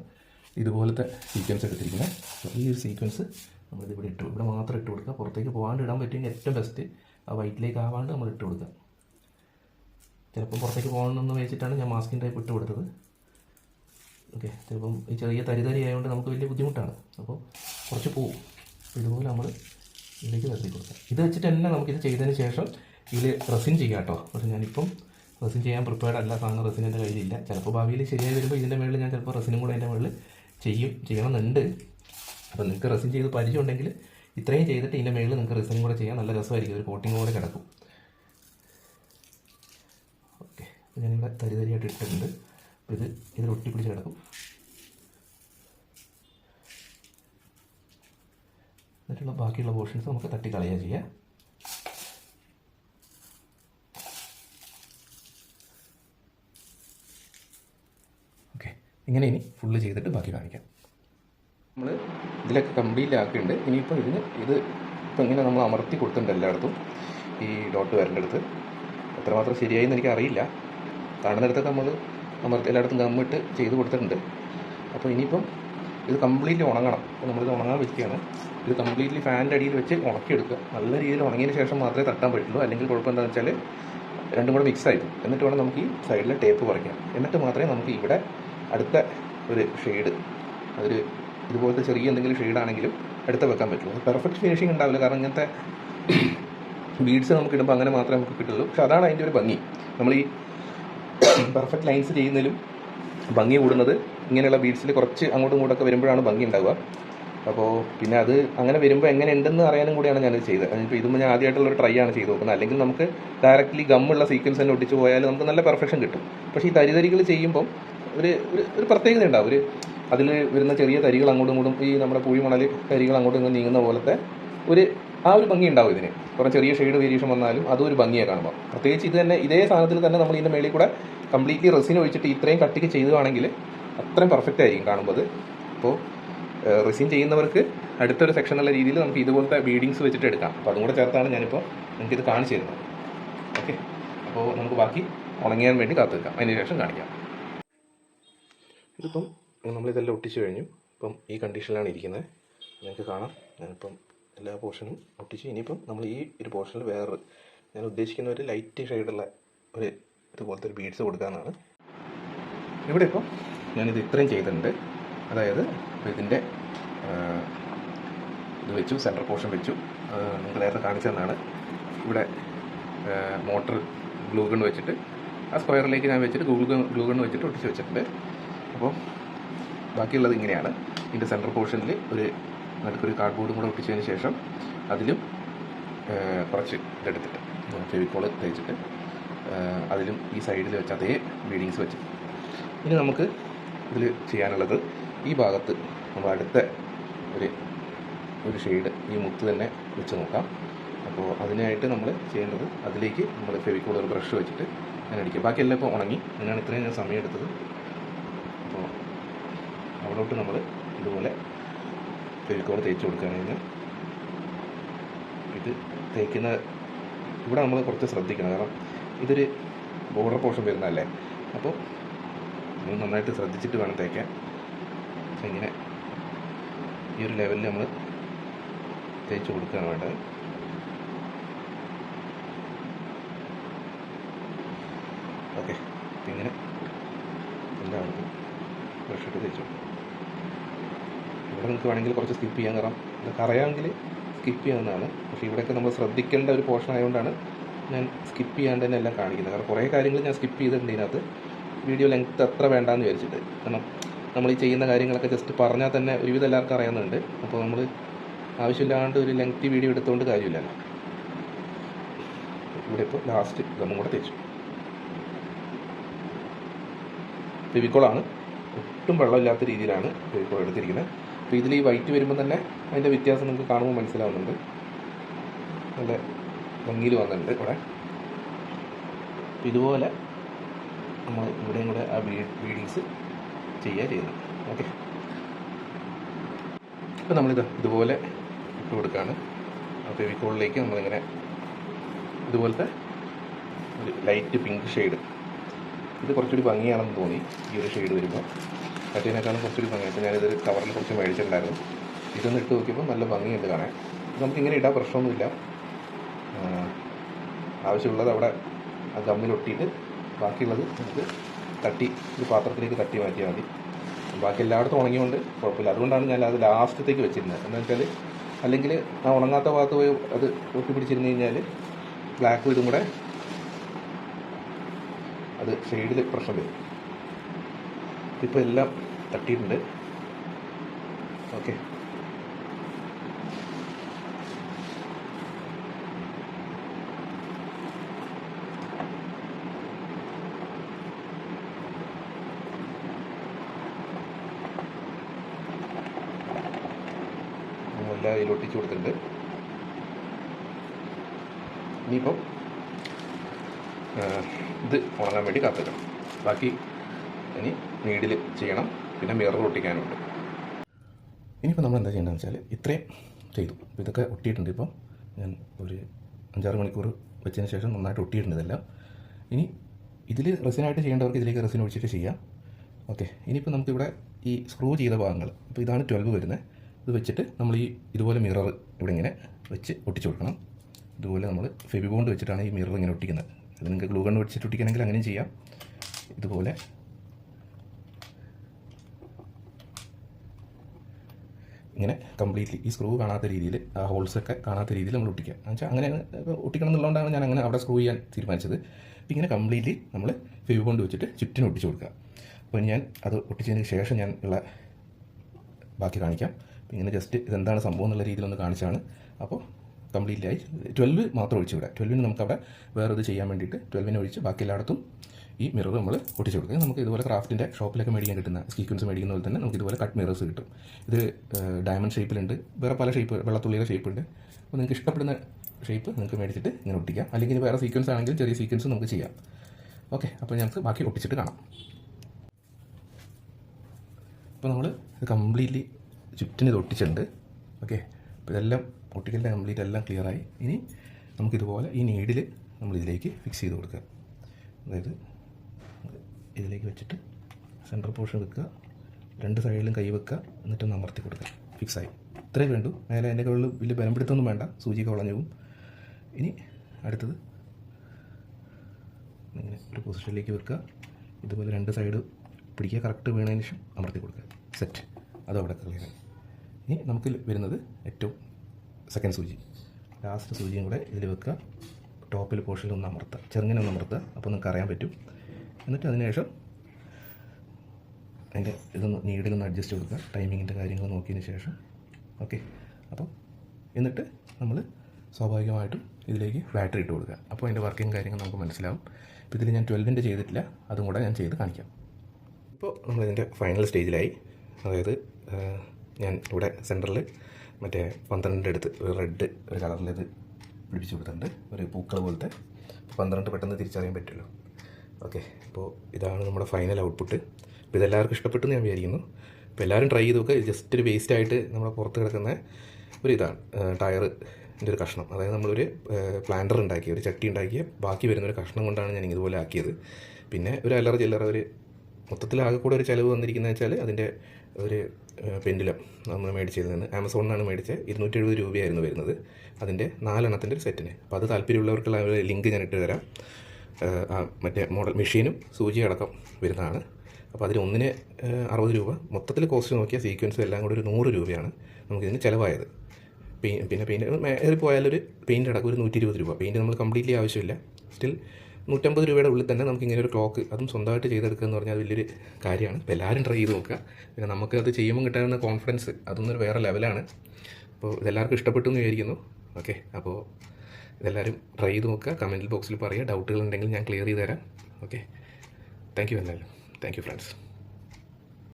ഇതുപോലത്തെ സീക്വൻസ് എടുത്തിരിക്കുന്നത് അപ്പോൾ ഈ ഒരു സീക്വൻസ് നമ്മളിത് ഇവിടെ ഇട്ടു. ഇവിടെ മാത്രം ഇട്ട് കൊടുക്കുക. പുറത്തേക്ക് പോകാണ്ട് ഇടാൻ പറ്റുമെങ്കിൽ ഏറ്റവും ബെസ്റ്റ് ആ വൈറ്റിലേക്ക് ആവാണ്ട് നമ്മൾ ഇട്ട് കൊടുക്കുക. ചിലപ്പോൾ പുറത്തേക്ക് പോകണമെന്ന് വെച്ചിട്ടാണ് ഞാൻ മാസ്കിൻ ടൈപ്പ് ഇട്ട് കൊടുത്തത്. ഓക്കെ ചിലപ്പം ഈ ചെറിയ തരിതരി ആയതുകൊണ്ട് നമുക്ക് വലിയ ബുദ്ധിമുട്ടാണ്. അപ്പോൾ കുറച്ച് പോവും. ഇതുപോലെ നമ്മൾ ഇതിലേക്ക് വരുത്തി കൊടുക്കാം. ഇത് വെച്ചിട്ട് തന്നെ നമുക്കിത് ചെയ്തതിന് ശേഷം ഇതിൽ റെസിൻ ചെയ്യാം കേട്ടോ. പക്ഷേ ഞാനിപ്പം റെസിൻ ചെയ്യാൻ പ്രിപ്പയർഡ് അല്ല. സാധനം റെസിൻ എന്റെ കയ്യിലില്ല. ചിലപ്പോൾ ഭാവിയിൽ ശരിയായി വരുമ്പോൾ ഇതിന്റെ മുകളിൽ ഞാൻ ചിലപ്പോൾ റെസിനും കൂടെ അതിന്റെ മുകളിൽ ചെയ്യും ചെയ്യണമെന്നുണ്ട്. അപ്പോൾ നിങ്ങൾക്ക് റെസിൻ ചെയ്ത് പരിചയം ഉണ്ടെങ്കിൽ ഇത്രയും ചെയ്തിട്ട് ഇതിന്റെ മുകളിൽ നിങ്ങൾക്ക് റെസിനും കൂടെ ചെയ്യാൻ നല്ല രസമായിരിക്കും. ഒരു കോട്ടിങ് പോലെ കിടക്കും ഓക്കെ ഞാനിവിടെ തരി തരിയായിട്ട് ഇട്ടിട്ടുണ്ട്. അപ്പോൾ ഇത് ഇതിൽ ഒട്ടിപ്പിടിച്ച് കിടക്കും. എന്നിട്ടുള്ള ബാക്കിയുള്ള പോർഷൻസ് നമുക്ക് തട്ടി കളയുക ചെയ്യാം. ഓക്കെ. ഇങ്ങനെ ഇനി ഫുള്ള് ചെയ്തിട്ട് ബാക്കി കാണിക്കാം. നമ്മൾ ഇതിലൊക്കെ കംപ്ലീറ്റ് ആക്കിയിട്ടുണ്ട്. ഇനിയിപ്പോൾ ഇതിന് ഇത് ഇപ്പം ഇങ്ങനെ നമ്മൾ അമർത്തി കൊടുത്തിട്ടുണ്ട് എല്ലായിടത്തും ഈ ഡോട്ട് വരേണ്ടടുത്ത്. എത്രമാത്രം ശരിയായി എന്ന് എനിക്ക് അറിയില്ല കാണുന്നിടത്തൊക്കെ നമ്മൾ അമർത്തി എല്ലായിടത്തും ഗമ്മിട്ട് ചെയ്ത് കൊടുത്തിട്ടുണ്ട്. അപ്പോൾ ഇനിയിപ്പം ഇത് കംപ്ലീറ്റ്ലി ഉണങ്ങണം. അപ്പോൾ നമ്മളിത് ഉണങ്ങാൻ വെക്കുകയാണ് ഇത് കംപ്ലീറ്റ്ലി ഫാനിന്റെ അടിയിൽ വെച്ച് ഉണക്കിയെടുക്കുക. നല്ല രീതിയിൽ ഉണങ്ങിയതിന് ശേഷം മാത്രമേ തട്ടാൻ പറ്റുള്ളൂ. അല്ലെങ്കിൽ കുഴപ്പം എന്താണെന്ന് വെച്ചാൽ രണ്ടും കൂടെ മിക്സ് ആയിരിക്കും എന്നിട്ട് വേണം നമുക്ക് ഈ സൈഡിലെ ടേപ്പ് പറിക്കാം എന്നിട്ട് മാത്രമേ നമുക്ക് ഇവിടെ അടുത്ത ഒരു ഷെയ്ഡ് അതൊരു ഇതുപോലത്തെ ചെറിയ എന്തെങ്കിലും ഷെയ്ഡാണെങ്കിലും അടുത്ത് വെക്കാൻ പറ്റുള്ളൂ. പെർഫെക്റ്റ് ഫിനിഷിംഗ് ഉണ്ടാവില്ല. കാരണം ഇങ്ങനത്തെ ബീഡ്സ് നമുക്ക് ഇടുമ്പോൾ അങ്ങനെ മാത്രമേ നമുക്ക് കിട്ടുള്ളൂ. പക്ഷെ അതാണ് അതിന്റെ ഒരു ഭംഗി. നമ്മൾ ഈ പെർഫെക്റ്റ് ലൈൻസ് ചെയ്യുന്നതിലും ഭംഗി കൂടുന്നത് ഇങ്ങനെയുള്ള ബീഡ്സിൽ കുറച്ച് അങ്ങോട്ടും ഇങ്ങോട്ടൊക്കെ വരുമ്പോഴാണ് ഭംഗി ഉണ്ടാവുക. അപ്പോൾ പിന്നെ അത് അങ്ങനെ വരുമ്പോൾ എങ്ങനെ ഉണ്ടെന്ന് അറിയാനും കൂടിയാണ് ഞാനത് ചെയ്തത്. ഇപ്പോൾ ഇതുമ്പോൾ ഞാൻ ആദ്യമായിട്ടുള്ള ഒരു ട്രൈ ആണ് ചെയ്ത് നോക്കുന്നത്. അല്ലെങ്കിൽ നമുക്ക് ഡയറക്റ്റ്ലി ഗമ്മുള്ള സീക്വൻസ് തന്നെ ഒട്ടിച്ച് പോയാൽ നമുക്ക് നല്ല പെർഫെക്ഷൻ കിട്ടും. പക്ഷേ ഈ തരിതരികൾ ചെയ്യുമ്പം ഒരു ഒരു പ്രത്യേകത ഉണ്ടാവും. ഒരു അതിൽ വരുന്ന ചെറിയ തരികൾ അങ്ങോട്ടും ഇങ്ങോട്ടും ഈ നമ്മുടെ കുഴിമണൽ തരികൾ അങ്ങോട്ടും ഇങ്ങോട്ടും നീങ്ങുന്ന പോലത്തെ ഒരു ആ ഒരു ഭംഗി ഉണ്ടാവും ഇതിന്. കുറേ ചെറിയ ഷെയ്ഡ് വേരിയേഷൻ വന്നാലും അതും ഒരു ഭംഗിയെ കാണുമ്പോൾ പ്രത്യേകിച്ച് ഇത് തന്നെ ഇതേ സാധനത്തിൽ തന്നെ നമ്മൾ ഇതിന്റെ മേളിൽ കൂടെ കംപ്ലീറ്റ്ലി റെസിൻ ഒഴിച്ചിട്ട് ഇത്രയും കട്ടിക്ക് ചെയ്തതാണെങ്കിൽ അത്രയും പെർഫെക്റ്റ് ആയിരിക്കും കാണുമ്പോൾ അപ്പോൾ റെസിൻ ചെയ്യുന്നവർക്ക് അടുത്തൊരു സെക്ഷൻ ഉള്ള രീതിയിൽ നമുക്ക് ഇതുപോലത്തെ ബീഡിങ്സ് വെച്ചിട്ട് എടുക്കാം. അപ്പോൾ അതും കൂടെ ചേർത്താണ് ഞാനിപ്പോൾ നിങ്ങൾക്ക് ഇത് കാണിച്ചു തരുന്നത്. ഓക്കെ? അപ്പോൾ നമുക്ക് ബാക്കി ഉണങ്ങിയാൻ വേണ്ടി കാത്തു നിൽക്കാം. അതിന് ശേഷം കാണിക്കാം. ഇതിപ്പം നമ്മളിതെല്ലാം ഒട്ടിച്ചു കഴിഞ്ഞു. ഇപ്പം ഈ കണ്ടീഷനിലാണ് ഇരിക്കുന്നത്. നിങ്ങൾക്ക് കാണാം. ഞാനിപ്പം എല്ലാ പോർഷനും ഒട്ടിച്ച് ഇനിയിപ്പം നമ്മൾ ഈ ഒരു പോർഷനിൽ വേറൊരു ഞാൻ ഉദ്ദേശിക്കുന്ന ഒരു ലൈറ്റ് ഷെയ്ഡുള്ള ഒരു ഇതുപോലത്തെ ഒരു ബീഡ്സ് കൊടുക്കാമെന്നാണ്. ഇവിടെ ഇപ്പോൾ ഞാനിത് ഇത്രയും ചെയ്തിട്ടുണ്ട്. അതായത് ഇതിന്റെ ഇത് വെച്ചു സെന്റർ പോർഷൻ വെച്ചു. നിങ്ങൾ നേരത്തെ കാണിച്ചു തന്നാണ്. ഇവിടെ മോട്ടർ ഗ്ലൂ ഗൺ വെച്ചിട്ട് ആ സ്ക്വയറിലേക്ക് ഞാൻ വെച്ചിട്ട് ഗൂഗിൾ ഗ്ലൂ ഗൺ വെച്ചിട്ട് ഒട്ടിച്ച് വെച്ചിട്ടുണ്ട്. അപ്പോൾ ബാക്കിയുള്ളത് ഇങ്ങനെയാണ്. ഇതിന്റെ സെന്റർ പോർഷനിൽ ഒരു നടുക്കൊരു കാർഡ്ബോർഡും കൂടെ ഒട്ടിച്ചതിന് ശേഷം അതിലും കുറച്ച് ഇതെടുത്തിട്ട് ഫെവിക്കോൾ തേച്ചിട്ട് അതിലും ഈ സൈഡിൽ വെച്ച് അതേ ബീഡിങ്സ് വെച്ച്. ഇനി നമുക്ക് ഇതിൽ ചെയ്യാനുള്ളത് ഈ ഭാഗത്ത് നമ്മൾ അടുത്ത ഒരു ഒരു ഷെയ്ഡ് ഈ മുത്ത് തന്നെ വെച്ച് നോക്കാം. അപ്പോൾ അതിനായിട്ട് നമ്മൾ ചെയ്യേണ്ടത് അതിലേക്ക് നമ്മൾ ഫെവിക്കോൾ ഒരു ബ്രഷ് വെച്ചിട്ട് ഞാൻ അടിക്കുക. ബാക്കിയെല്ലാം ഇപ്പോൾ ഉണങ്ങി. അങ്ങനെയാണ് ഇത്രയും ഞാൻ സമയം എടുത്തത്. അപ്പോൾ അവിടോട്ട് നമ്മൾ ഇതുപോലെ ഫെവിക്കോൾ തേച്ച് കൊടുക്കുകയാണെങ്കിൽ ഇത് തേക്കുന്ന ഇവിടെ നമ്മൾ കുറച്ച് ശ്രദ്ധിക്കണം. കാരണം ഇതൊരു ബോർഡർ പോർഷൻ വരുന്നതല്ലേ? അപ്പോൾ നമ്മൾ നന്നായിട്ട് ശ്രദ്ധിച്ചിട്ട് വേണം തേക്കാൻ. ഇങ്ങനെ ഈ ഒരു ലെവലിൽ നമ്മൾ തേച്ച് കൊടുക്കുകയാണ് വേണ്ടത്. ഓക്കെ. ഇങ്ങനെ. എല്ലാവർക്കും ബ്രഷ് ഇട്ട് തേച്ചു കൊടുക്കും. ഇവിടെ നിങ്ങൾക്ക് വേണമെങ്കിൽ കുറച്ച് സ്കിപ്പ് ചെയ്യാൻ കാരണം ഇതൊക്കെ അറിയാമെങ്കിൽ സ്കിപ്പ് ചെയ്യാവുന്നതാണ് പക്ഷേ ഇവിടെയൊക്കെ നമ്മൾ ശ്രദ്ധിക്കേണ്ട ഒരു പോർഷൻ ആയതുകൊണ്ടാണ് ഞാൻ സ്കിപ്പ് ചെയ്യാണ്ട് തന്നെ എല്ലാം കാണിക്കുന്നത്. കാരണം കുറേ കാര്യങ്ങൾ ഞാൻ സ്കിപ്പ് ചെയ്തിട്ടുണ്ട് ഇതിനകത്ത്. വീഡിയോ ലെങ്ത്ത് അത്ര വേണ്ടാന്ന് വിചാരിച്ചിട്ട്. കാരണം നമ്മൾ ഈ ചെയ്യുന്ന കാര്യങ്ങളൊക്കെ ജസ്റ്റ് പറഞ്ഞാൽ തന്നെ ഒരുവിധം എല്ലാവർക്കും അറിയാവുന്നുണ്ട് അപ്പോൾ നമ്മൾ ആവശ്യമില്ലാണ്ട് ഒരു ലെങ്തി വീഡിയോ എടുത്തുകൊണ്ട് കാര്യമില്ലല്ലോ ഇവിടെ ഇപ്പോൾ ലാസ്റ്റ് ഗമ്മും കൂടെ തേച്ചു. ഫെവിക്കോളാണ് ഒട്ടും വെള്ളമില്ലാത്ത രീതിയിലാണ് ഫെവിക്കോൾ എടുത്തിരിക്കുന്നത്. അപ്പോൾ ഇതിൽ ഈ വൈറ്റ് വരുമ്പോൾ തന്നെ അതിന്റെ വ്യത്യാസം നിങ്ങൾക്ക് കാണുമ്പോൾ മനസ്സിലാവുന്നുണ്ട്. നല്ല ഭംഗിയിൽ വന്നിട്ടുണ്ട് ഇവിടെ. അപ്പോൾ ഇതുപോലെ നമ്മൾ ഇവിടെയും കൂടെ ആ ബീഡിങ്സ് ചെയ്യുക ചെയ്യുന്നത്. ഓക്കെ അപ്പോൾ നമ്മളിത് ഇതുപോലെ ഇട്ട് കൊടുക്കുകയാണ്. ആ ഫെവിക്കോളിലേക്ക് നമ്മളിങ്ങനെ ഇതുപോലത്തെ ഒരു ലൈറ്റ് പിങ്ക് ഷെയ്ഡ് ഇത് കുറച്ചുകൂടി ഭംഗിയാണെന്ന് തോന്നി ഈ ഒരു ഷെയ്ഡ് വരുമ്പോൾ. മറ്റേതിനേക്കാളും കുറച്ചൊരു ഭംഗി. അപ്പോൾ ഞാനിത് കവറിൽ കുറച്ച് മേടിച്ചിട്ടുണ്ടായിരുന്നു. ഇതൊന്ന് ഇട്ട് നോക്കിയപ്പോൾ നല്ല ഭംഗിയുണ്ട് കാണാൻ. നമുക്കിങ്ങനെ ഇടാൻ പ്രശ്നമൊന്നുമില്ല. ആവശ്യമുള്ളത് അവിടെ ആ ഗമ്മിൽ ഒട്ടിയിട്ട് ബാക്കിയുള്ളത് നമുക്ക് തട്ടി ഒരു പാത്രത്തിലേക്ക് തട്ടി മാറ്റിയാൽ മതി. ബാക്കി എല്ലായിടത്തും ഉണങ്ങിയോണ്ട് കുഴപ്പമില്ല. അതുകൊണ്ടാണ് ഞാൻ അത് ലാസ്റ്റത്തേക്ക് വെച്ചിരുന്നത്. എന്ന് വെച്ചാൽ അല്ലെങ്കിൽ ആ ഉണങ്ങാത്ത ഭാഗത്ത് പോയി അത് ഒട്ടിപ്പിടിച്ചിരുന്ന് കഴിഞ്ഞാൽ ബ്ലാക്ക് ഇതും കൂടെ അത് ഷെയ്ഡിൽ പ്രശ്നം വരും. ഇപ്പോൾ എല്ലാം തട്ടിയിട്ടുണ്ട്. ഓക്കെ. അതിൽ ഒട്ടിച്ചു കൊടുത്തിട്ടുണ്ട്. ഇനിയിപ്പം ഇത് ഉണങ്ങാൻ വേണ്ടി കാത്തിക്കണം ബാക്കി ഇനി നീഡിൽ ചെയ്യണം. പിന്നെ മിറർ ഒട്ടിക്കാനുണ്ട് ഇനിയിപ്പോൾ നമ്മൾ എന്താ ചെയ്യേണ്ടതെന്ന് വെച്ചാൽ ഇത്രയും ചെയ്തു. ഇതൊക്കെ ഒട്ടിയിട്ടുണ്ട് ഇപ്പോൾ ഞാൻ ഒരു അഞ്ചാറ് മണിക്കൂർ വെച്ചതിന് ശേഷം നന്നായിട്ട് ഒട്ടിയിട്ടുണ്ട് ഇതെല്ലാം. ഇനി ഇതിൽ റെസിനായിട്ട് ചെയ്യേണ്ടവർക്ക് ഇതിലേക്ക് റെസിൻ ഒഴിച്ചിട്ട് ചെയ്യാം. ഓക്കെ. ഇനിയിപ്പോൾ നമുക്കിവിടെ ഈ സ്ക്രൂ ചെയ്ത ഭാഗങ്ങൾ അപ്പോൾ ഇതാണ് ട്വൽവ് വരുന്നത്. ഇത് വെച്ചിട്ട് നമ്മൾ ഈ ഇതുപോലെ മിറർ ഇവിടെ ഇങ്ങനെ വെച്ച് ഒട്ടിച്ചു കൊടുക്കണം. ഇതുപോലെ നമ്മൾ ഫെബിബോണ്ട് വെച്ചിട്ടാണ് ഈ മിറർ ഇങ്ങനെ ഒട്ടിക്കുന്നത്. അത് നിങ്ങൾക്ക് ഗ്ലൂ ഗൺ വെച്ചിട്ട് ഒട്ടിക്കണമെങ്കിൽ അങ്ങനെയും ചെയ്യാം. ഇതുപോലെ ഇങ്ങനെ കംപ്ലീറ്റ്ലി ഈ സ്ക്രൂ കാണാത്ത രീതിയിൽ ആ ഹോൾസൊക്കെ കാണാത്ത രീതിയിൽ നമ്മൾ ഒട്ടിക്കുക. എന്ന് വെച്ചാൽ അങ്ങനെ ഒട്ടിക്കണം എന്നുള്ളതുകൊണ്ടാണ് ഞാൻ അങ്ങനെ അവിടെ സ്ക്രൂ ചെയ്യാൻ തീരുമാനിച്ചത്. അപ്പോൾ ഇങ്ങനെ കംപ്ലീറ്റ്ലി നമ്മൾ ഫ്യൂ കൊണ്ട് വെച്ചിട്ട് ചുറ്റിനും ഒട്ടിച്ച് കൊടുക്കുക. അപ്പോൾ ഞാൻ അത് ഒട്ടിച്ചതിന് ശേഷം ഞാൻ ഉള്ള ബാക്കി കാണിക്കാം. ഇങ്ങനെ ജസ്റ്റ് ഇതെന്താണ് സംഭവം എന്നുള്ള രീതിയിലൊന്ന് കാണിച്ചാണ് അപ്പോൾ കംപ്ലീറ്റ്ലി ആയി. ട്വൽവ് മാത്രം ഒഴിച്ചു വിടാം ട്വൽവിന് നമുക്കവിടെ വേറെ ഇത് ചെയ്യാൻ വേണ്ടിയിട്ട് ട്വൽവിനെ ഒഴിച്ച് ബാക്കി എല്ലായിടത്തും ഈ മിറർ നമ്മൾ ഒട്ടിച്ച് കൊടുക്കുക നമുക്ക് ഇതുപോലെ ക്രാഫ്റ്റിന്റെ ഷോപ്പിലൊക്കെ മേടിക്കാൻ കിട്ടുന്ന സീക്വൻസ് മേടിക്കുന്ന പോലെ തന്നെ നമുക്ക് ഇതുപോലെ കട്ട് മിറേഴ്സ് കിട്ടും. ഇത് ഡയമണ്ട് ഷേപ്പിലുണ്ട് വേറെ പല ഷേപ്പ് വെള്ളത്തുള്ളിയുടെ ഷേപ്പ് ഉണ്ട് അപ്പോൾ നിങ്ങൾക്ക് ഇഷ്ടപ്പെടുന്ന ഷേപ്പ് നിങ്ങൾക്ക് മേടിച്ചിട്ട് ഇങ്ങനെ ഒട്ടിക്കാം. അല്ലെങ്കിൽ വേറെ സീക്വൻസ് ആണെങ്കിൽ ചെറിയ സീക്വൻസ് നമുക്ക് ചെയ്യാം. ഓക്കെ അപ്പോൾ ഞങ്ങൾക്ക് ബാക്കി ഒട്ടിച്ചിട്ട് കാണാം. അപ്പോൾ നമ്മൾ ഇത് കംപ്ലീറ്റ്ലി ചുറ്റിന് ഇത് ഒട്ടിച്ചിട്ടുണ്ട്. ഓക്കെ അപ്പോൾ ഇതെല്ലാം ഒട്ടിക്കലിന്റെ കംപ്ലീറ്റ് എല്ലാം ക്ലിയറായി ഇനി നമുക്കിതുപോലെ ഈ നീഡിൽ നമ്മളിതിലേക്ക് ഫിക്സ് ചെയ്ത് കൊടുക്കുക അതായത് ഇതിലേക്ക് വെച്ചിട്ട് സെന്റർ പോർഷൻ വെക്കുക. രണ്ട് സൈഡിലും കൈ വെക്കുക. എന്നിട്ടൊന്ന് അമർത്തി കൊടുക്കുക. ഫിക്സായി ഇത്രയും വേണ്ടു. മേലെ അതിന്റെ കളിൽ വലിയ ബലം പിടുത്തൊന്നും വേണ്ട. സൂചിയൊക്കെ വളഞ്ഞു പോകും. ഇനി അടുത്തത് ഇങ്ങനെ ഒരു പൊസിഷനിലേക്ക് വെക്കുക. ഇതുപോലെ രണ്ട് സൈഡ് പിടിക്കുക. കറക്റ്റ് വീണതിന് ശേഷം അമർത്തി കൊടുക്കുക. സെറ്റ് അത് അവിടെ ക്ലിയർ ഇനി നമുക്ക് വരുന്നത് ഏറ്റവും സെക്കൻഡ് സൂചി. ലാസ്റ്റ് സൂചിയും കൂടെ ഇതിൽ വെക്കുക. ടോപ്പിൽ പോർഷനിൽ ഒന്ന് അമർത്തുക. ചെറുങ്ങനെ ഒന്ന് അമർത്തുക. അപ്പോൾ നിങ്ങൾക്ക് അറിയാൻ പറ്റും. എന്നിട്ട് അതിനുശേഷം അതിന്റെ ഇതൊന്ന് നീഡിലൊന്ന് അഡ്ജസ്റ്റ് കൊടുക്കുക ടൈമിങ്ങിന്റെ കാര്യങ്ങൾ നോക്കിയതിന് ശേഷം. ഓക്കെ അപ്പോൾ എന്നിട്ട് നമ്മൾ സ്വാഭാവികമായിട്ടും ഇതിലേക്ക് ബാറ്ററി ഇട്ട് കൊടുക്കുക. അപ്പോൾ അതിന്റെ വർക്കിംഗ് കാര്യങ്ങൾ നമുക്ക് മനസ്സിലാവും. ഇപ്പോൾ ഇതിൽ ഞാൻ ട്വൽവിന്റെ ചെയ്തിട്ടില്ല. അതും കൂടെ ഞാൻ ചെയ്ത് കാണിക്കാം. ഇപ്പോൾ നമ്മളിതിന്റെ ഫൈനൽ സ്റ്റേജിലായി അതായത് ഞാൻ ഇവിടെ സെന്ററിൽ മറ്റേ പന്ത്രണ്ടിന്റെ അടുത്ത് ഒരു റെഡ് ഒരു കളറിൽ ഇത് പിടിപ്പിച്ച് കൊടുത്തിട്ടുണ്ട്. ഒരു പൂക്കൾ പോലത്തെ. പന്ത്രണ്ട് പെട്ടെന്ന് തിരിച്ചറിയാൻ പറ്റുമല്ലോ. ഓക്കെ അപ്പോൾ ഇതാണ് നമ്മുടെ ഫൈനൽ ഔട്ട്പുട്ട് അപ്പോൾ ഇതെല്ലാവർക്കും ഇഷ്ടപ്പെട്ടു എന്ന് ഞാൻ വിചാരിക്കുന്നു. അപ്പോൾ എല്ലാവരും ട്രൈ ചെയ്ത് നോക്കുക ജസ്റ്റ് ഒരു വേസ്റ്റ് ആയിട്ട് നമ്മുടെ പുറത്ത് കിടക്കുന്ന ഒരു ഇതാണ് ടയറിന്റെ ഒരു കഷ്ണം. അതായത് നമ്മളൊരു പ്ലാന്റർ ഉണ്ടാക്കി ഒരു ചട്ടി ഉണ്ടാക്കിയ ബാക്കി വരുന്ന ഒരു കഷ്ണം കൊണ്ടാണ് ഞാൻ ഇതുപോലെ ആക്കിയത്. പിന്നെ ഒരു അല്ലറ ചില്ലറ ഒരു മൊത്തത്തിൽ ആകെ കൂടെ ഒരു ചിലവ് വന്നിരിക്കുന്നത് വെച്ചാൽ അതിന്റെ ഒരു പെൻഡിലം നമ്മൾ മേടിച്ചതിൽ നിന്ന്. ആമസോണിൽ നിന്നാണ് മേടിച്ചത് ഇരുന്നൂറ്റി എഴുപത് രൂപയായിരുന്നു വരുന്നത്. അതിന്റെ നാലെണ്ണത്തിന്റെ ഒരു സെറ്റിന് അപ്പോൾ അത് താല്പര്യമുള്ളവർക്കുള്ള ഒരു ലിങ്ക് ഞാൻ ഇട്ട് തരാം. മറ്റേ മോഡൽ മെഷീനും സൂചി അടക്കം വരുന്നതാണ്. അപ്പോൾ അതിലൊന്നിന് അറുപത് രൂപ. മൊത്തത്തിൽ കോസ്റ്റ് നോക്കിയാൽ സീക്വൻസ് എല്ലാം കൂടി ഒരു നൂറ് രൂപയാണ് നമുക്കിതിന് ചിലവായത്. പിന്നെ പെയിന്റ് മേറി പോയാലൊരു പെയിന്റ് അടക്കം ഒരു നൂറ്റി ഇരുപത് രൂപ. പെയിന്റ് നമ്മൾ കംപ്ലീറ്റ്ലി ആവശ്യമില്ല. സ്റ്റിൽ നൂറ്റമ്പത് രൂപയുടെ ഉള്ളിൽ തന്നെ നമുക്ക് ഇങ്ങനെ ഒരു ക്ലോക്ക് അതും സ്വന്തമായിട്ട് ചെയ്തെടുക്കുക എന്ന് പറഞ്ഞാൽ വലിയൊരു കാര്യമാണ്. അപ്പോൾ എല്ലാവരും ട്രൈ ചെയ്ത് നോക്കുക. പിന്നെ നമുക്ക് അത് ചെയ്യുമ്പോൾ കിട്ടാവുന്ന കോൺഫിഡൻസ് അതൊന്നൊരു വേറെ ലെവലാണ് അപ്പോൾ ഇതെല്ലാവർക്കും ഇഷ്ടപ്പെട്ടു എന്ന് വിചാരിക്കുന്നു. ഓക്കെ അപ്പോൾ ഇതെല്ലാവരും ട്രൈ ചെയ്ത് നോക്കുക. കമന്റ് ബോക്സിൽ പറയുക. ഡൗട്ടുകൾ ഉണ്ടെങ്കിൽ ഞാൻ ക്ലിയർ ചെയ്ത് തരാം ഓക്കെ താങ്ക് യു എന്നാലും താങ്ക് യു ഫ്രണ്ട്സ്